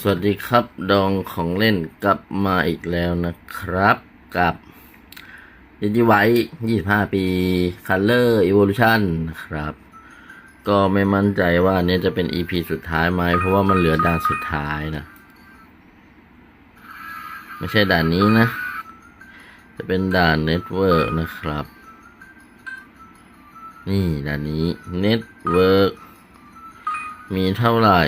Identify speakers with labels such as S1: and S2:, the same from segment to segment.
S1: สวัสดีครับดองของเล่นกลับมาอีกแล้วนะครับ กับยินดีไว้ 25 ปี Color Evolution นะครับ ก็ไม่มั่นใจว่าอันนี้จะเป็น EP สุดท้ายไหม เพราะว่ามันเหลือด่านสุดท้ายนะ ไม่ใช่ด่านนี้นะ จะเป็นด่านเน็ตเวิร์กนะครับ นี่ด่านนี้เน็ตเวิร์กมีเท่าไหร่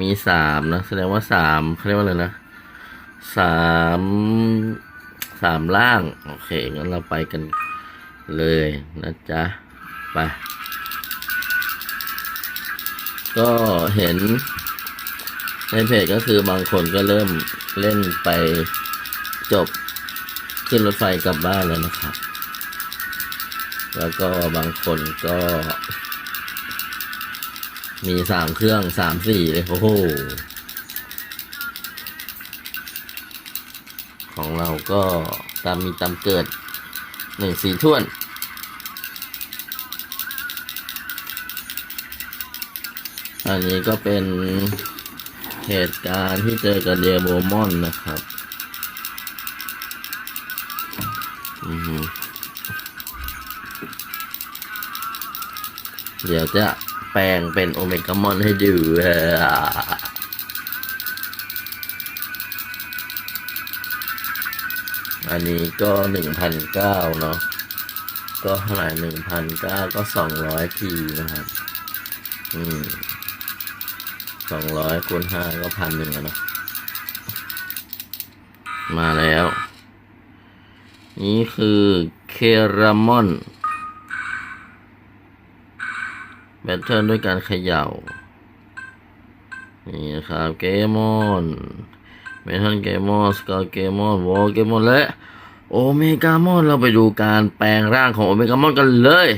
S1: มีสามนะแสดงว่าสามเขาเรียกว่าอะไรนะสามสามล่าง โอเคงั้นเราไปกันเลยนะจ๊ะ ไป ก็เห็นในเพจก็คือบางคนก็เริ่มเล่นไปจบขึ้นรถไฟกลับบ้านแล้วนะครับ แล้วก็บางคนก็ มีสามเครื่องสามสี่เลยโอ้โห ของเราก็ตามมีตามเกิดหนึ่งสี่ท่วน อันนี้ก็เป็นเหตุการณ์ที่เจอกับเดียโบมอนนะครับ อือเดี๋ยวจะ แปลงเป็นโอเมกามอนให้ดูอันนี้ก็หนึ่งพันเก้าเนาะ ก็เท่าไหร่หนึ่งพันเก้าก็สองร้อยทีนะครับ อืมสองร้อยคูณห้าก็พันหนึ่งอะเนาะมาแล้ว นี่คือเครามอน แตเทิลด้วยการเขย่า นี่นะครับเกมอนเมทัลเกมอนสกอเกมอนวอลเกมอนและโอเมกามอนเราไปดูการแปลงร่างของโอเมกามอนกันเลย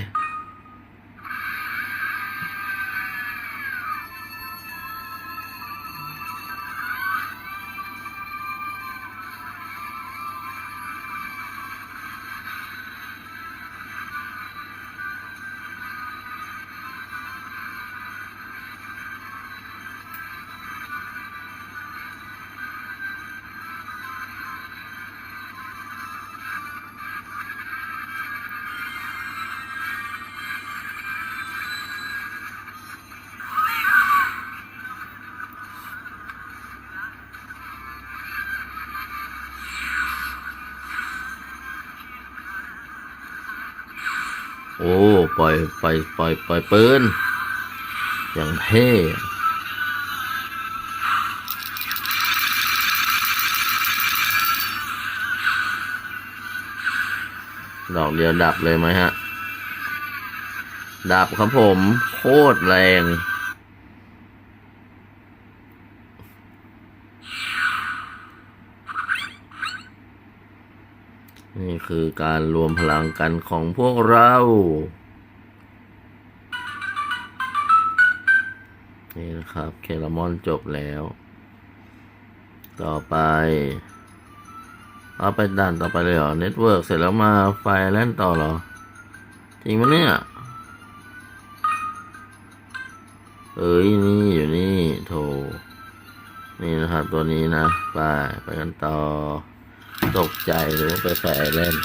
S1: อ้ ปล่อย ปล่อย ปล่อย ปล่อยปืน อย่างเท่ดอกเดียวดับเลยไหมฮะ ดับครับผม โคตรแรง นี่ คือการรวมพลังกันของพวกเรา นี่นะครับ เคลมอนจบแล้ว ต่อไปเอาไปด่านต่อไปเลยเหรอ เน็ตเวิร์กเสร็จแล้วมาไฟแลนต่อเหรอ จริงไหมเนี่ย เอ้ยนี่อยู่นี่โถนี่นะครับตัวนี้นะ ไป ไปกันต่อ ตกใจหรือไปแฝเล่น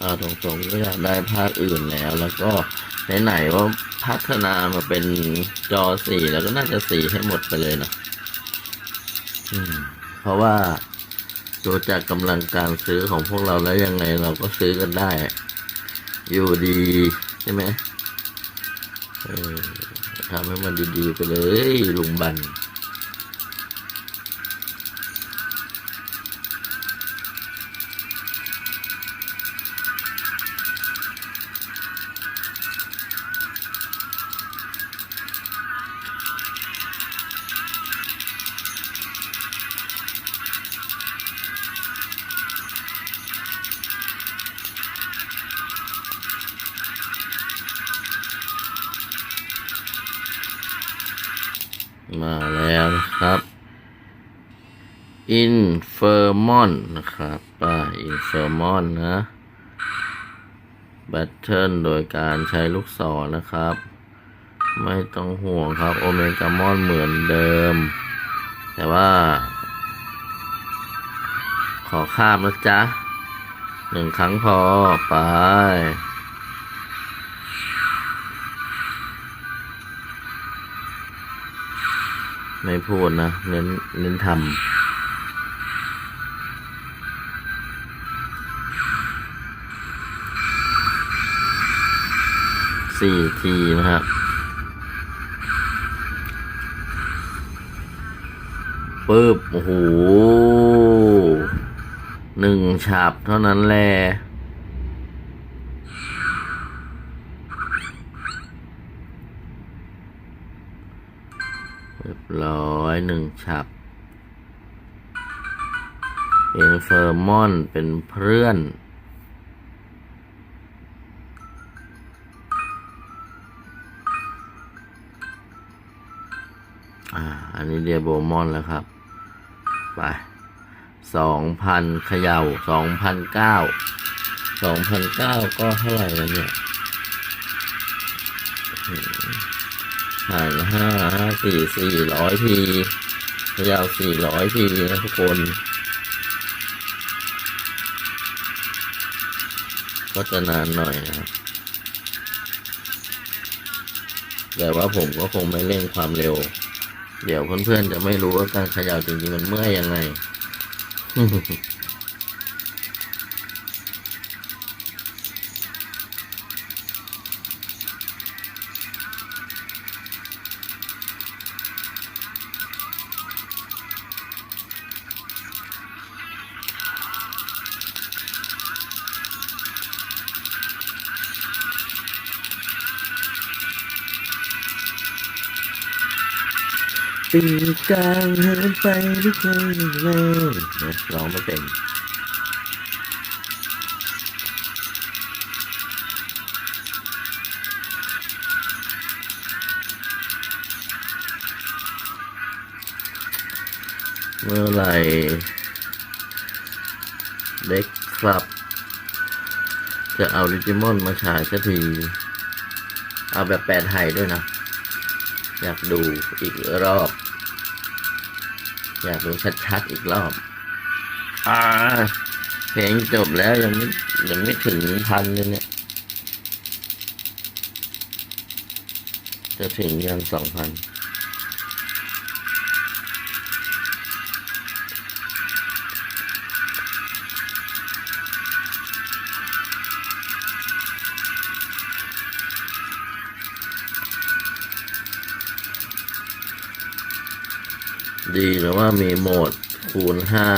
S1: เอาตรงๆก็อยากได้ภาคอื่นแล้วแล้วก็ไหนๆว่า พัฒนามาเป็นจอสี่แล้วก็น่าจะสีให้หมดไปเลยนะเพราะว่าดูจากกำลังการซื้อของพวกเราแล้วยังไงเราก็ซื้อกันได้ อยู่ดีใช่ไหมทำให้มันดีๆไปเลยลุงบัน แล้วนะครับอินเฟอร์มอนนะครับป้าอินเฟอร์มอนนะแบตเทิลโดยการใช้ลูกศรนะครับ ไม่ต้องห่วงครับ โอเมกามอนเหมือนเดิม แต่ว่า ขอข้ามนะจ๊ะหนึ่งครั้งพอไป ไม่พูดนะ เน้นเน้นทำสี่ทีนะครับ ปึ๊บ โอ้โหหนึ่งฉาบเท่านั้นแหละ หนึ่งฉาบเป็นเฟอร์มอนเป็นเพื่อนอ่า อันนี้เดียโบมอนแล้วครับ ไปสองพันเขย่าสองพันเก้าสองพันเก้าก็เท่าไหร่แล้วเนี่ย ห่างห้าห้าสี่สี่ร้อยทีขย่าสี่ร้อยทีนะทุกคน ก็จะนานหน่อยนะครับ แต่ว่าผมก็คงไม่เร่งความเร็ว เดี๋ยวเพื่อนๆจะไม่รู้ว่าการขย่าจริงๆมันเมื่อยยังไง ปีกลางเหินไปด้วยใจเลยร้องไม่เป็นเมื่อไหร่เด็กครับ จะเอาดิจิมอนมาฉายสักที เอาแบบแปลไทยด้วยนะ อยากดูอีกรอบ อยากดูชัดๆอีกรอบ อ่าเพลงจบแล้วยังไม่ยังไม่ถึงพันเลยเนี่ย จะถึงยังสองพัน ดีนะว่ามีโหมดคูณห้า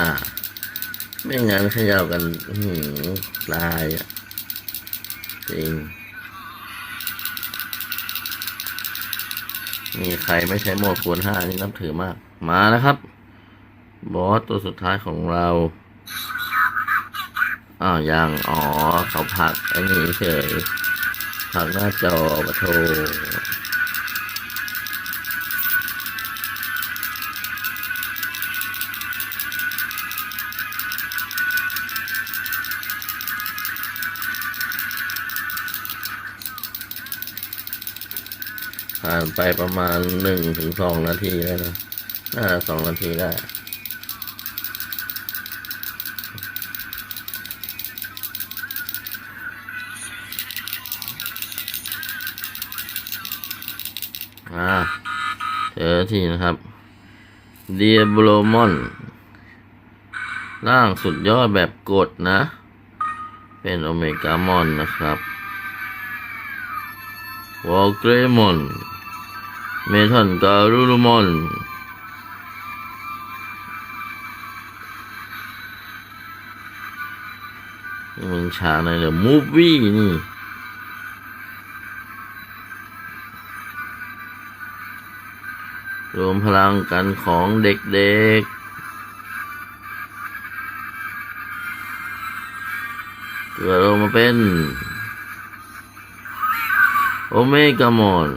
S1: ไม่งั้นเขย่ากันหือตายอะ จริง มีใครไม่ใช้โหมดคูณห้านี่นับถือมาก มาแล้วครับ บอสตัวสุดท้ายของเราอ้าวยัง อ๋อ เขาผักไอ้นี่เฉยผักหน้าจอปะโทานไปประมาณหนึ่งถึงสองนาทีแล้วนะน่าสองนาทีได้อ่าเจอที่นะครับเดียบโลมอนร่างสุดยอดแบบกดนะ เป็นโอเมกามอนนะครับวอลเกรมอน เมทันการูรุมอนโมันฉากในเรื่อมูฟวี่นี่รวมพลังกันของเด็กๆเกิดออกมาเป็น โอเมกามอน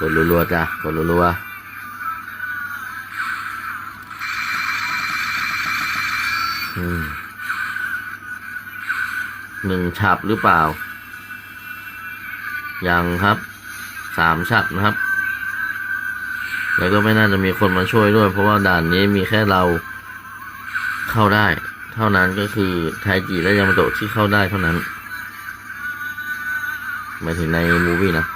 S1: กดรัวๆจ้ะกดรัวๆอืมหนึ่งฉับหรือเปล่า ยังครับ สามฉับนะครับ แล้วก็ไม่น่าจะมีคนมาช่วยด้วย เพราะว่าด่านนี้มีแค่เราเข้าได้ เท่านั้นก็คือไทจิและยามาโตะที่เข้าได้เท่านั้นหมายถึงในมูวี่นะ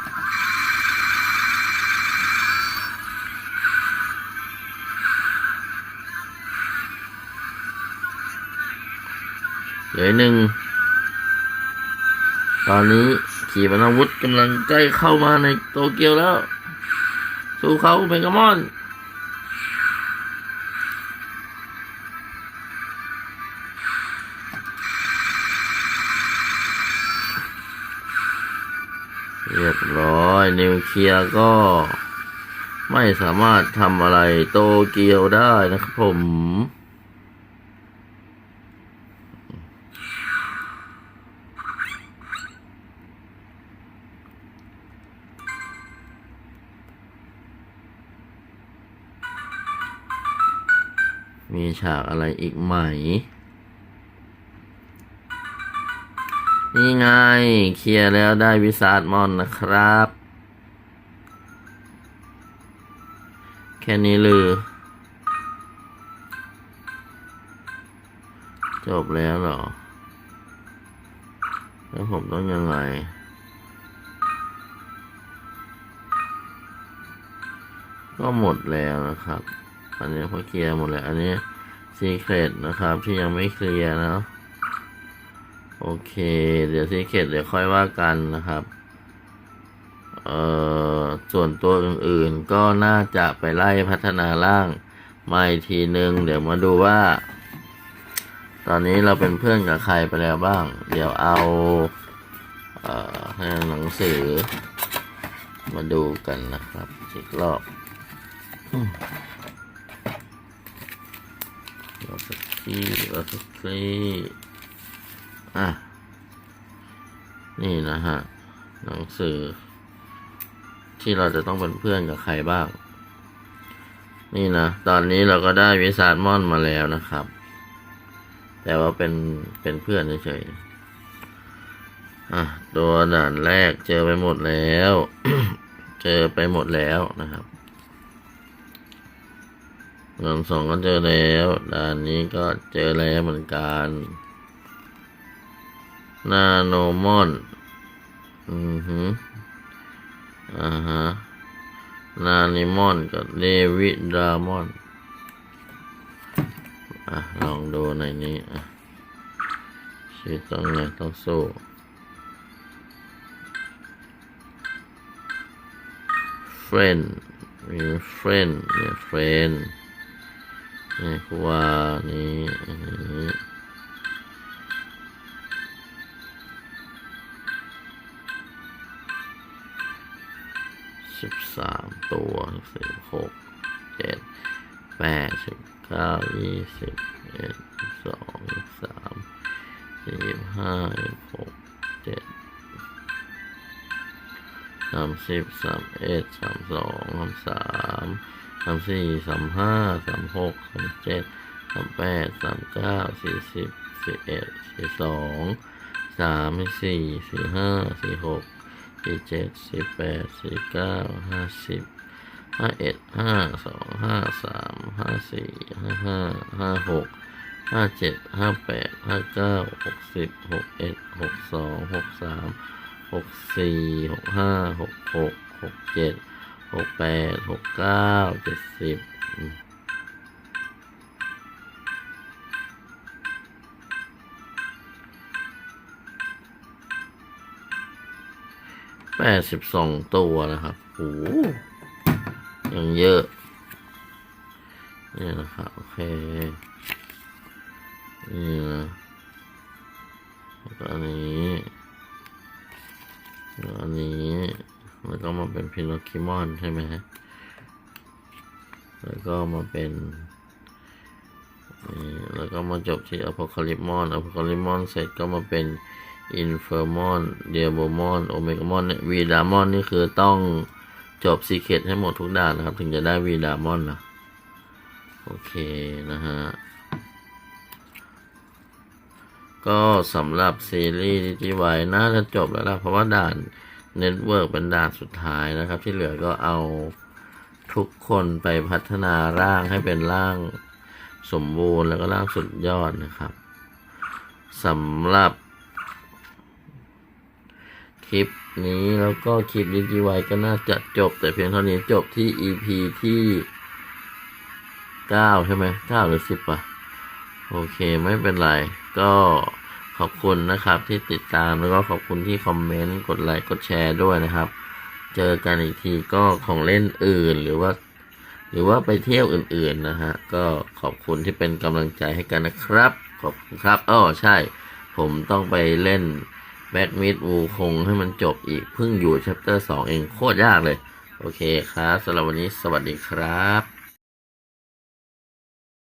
S1: เหลือหนึ่ง ตอนนี้ขีปนาวุธกำลังใกล้เข้ามาในโตเกียวแล้ว สู้เขาเมกามอนเรียบร้อยนิวเคลียร์ก็ ไม่สามารถทำอะไรโตเกียวได้นะครับผม มีฉากอะไรอีกไหม นี่ไง เคลียร์แล้วได้วิสาดมอนนะครับ แค่นี้เลย จบแล้วเหรอ แล้วผมต้องยังไงก็หมดแล้วนะครับ อันนี้พอเคลียร์หมดแล้ว อันนี้ซีเครตนะครับที่ยังไม่เคลียร์นะโอเค เดี๋ยวซีเครตเดี๋ยวค่อยว่ากันนะครับ เอ่อ ส่วนตัวอื่นๆก็น่าจะไปไล่พัฒนาร่างมาอีกทีนึง เดี๋ยวมาดูว่า ตอนนี้เราเป็นเพื่อนกับใครไปแล้วบ้าง เดี๋ยวเอา เอ่อให้หนังสือ มาดูกันนะครับอีกรอบ อสักทีรอสักทีอะ นี่นะฮะ หนังสือ ที่เราจะต้องเป็นเพื่อนกับใครบ้าง นี่นะ ตอนนี้เราก็ได้วิสาดมอนมาแล้วนะครับ แต่ว่าเป็นเป็นเพื่อนเฉยๆอะ ตัวด่านแรกเจอไปหมดแล้ว เจอไปหมดแล้วนะครับ ด่านสองก็เจอแล้วด่านนี้ก็เจอแล้วเหมือนกันนาโนมอน อือฮึอ่าฮะ นานิมอนกับเดวิดรามอน อะ ลองดูในนี้อะชีวิตต้องไงต้องสู้เฟรนมีเฟรนเนี่ยเฟรน นี่ครูว่านี่อันนี้สิบสามตัวสิบหกเจ็ดแปดสิบเก้ายี่สิบเอ็ดสองสามสี่ห้าหกเจ็ดสามสิบสามเอ็ดสามสองสามสาม สามสี่สามห้าสามหกสามเจ็ดสามแปดสามเก้าสี่สิบสี่เอ็ดสี่สองสามสี่สี่ห้าสี่หกสี่เจ็ดสี่แปดสี่เก้าห้าสิบห้าเอ็ดห้าสองห้าสามห้าสี่ห้าห้าห้าหกห้าเจ็ดห้าแปดห้าเก้าหกสิบหกเอ็ดหกสองหกสามหกสี่หกห้าหกหกหกเจ็ด หกแปดหกเก้าเจ็ดสิบแปดสิบสองตัวนะครับโอ้โหยังเยอะ นี่นะครับ โอเค นี่นะแล้วก็อันนี้แล้วอันนี้ แล้วก็มาเป็นพิโนคิมอนใช่ไหมฮะ แล้วก็มาเป็นนี่แล้วก็มาจบที่อพอคาลิมอนอพอคาลิมอนเสร็จก็มาเป็นอินเฟอร์มอนเดียโบมอนโอเมกามอนวีดามอนนี่คือต้องจบซีเคทให้หมดทุกด่านนะครับ ถึงจะได้วีดามอนนะโอเคนะฮะ ก็สำหรับซีรีส์ดิจิไวน่าจะจบแล้วล่ะเพราะว่าด่าน เน็ตเวิร์กเป็นด่านสุดท้ายนะครับ ที่เหลือก็เอาทุกคนไปพัฒนาร่างให้เป็นร่างสมบูรณ์แล้วก็ร่างสุดยอดนะครับสำหรับ คลิปนี้แล้วก็คลิปดิจิไวก็น่าจะจบ แต่เพียงเท่านี้จบที่ EP ที่เก้าใช่ไหมเก้าหรือสิบอะ โอเคไม่เป็นไร ก็ ขอบคุณนะครับที่ติดตามแล้วก็ขอบคุณที่คอมเมนต์กดไลค์กดแชร์ด้วยนะครับ เจอกันอีกทีก็ของเล่นอื่นหรือว่า หรือว่าไปเที่ยวอื่นๆนะฮะก็ขอบคุณที่เป็นกำลังใจให้กันนะครับ ขอบคุณครับอ้อใช่ ผมต้องไปเล่นแบ็กมิดวูคงให้มันจบอีกเพิ่งอยู่ chapter 2เองโคตรยากเลย โอเคครับสำหรับวันนี้สวัสดีครับ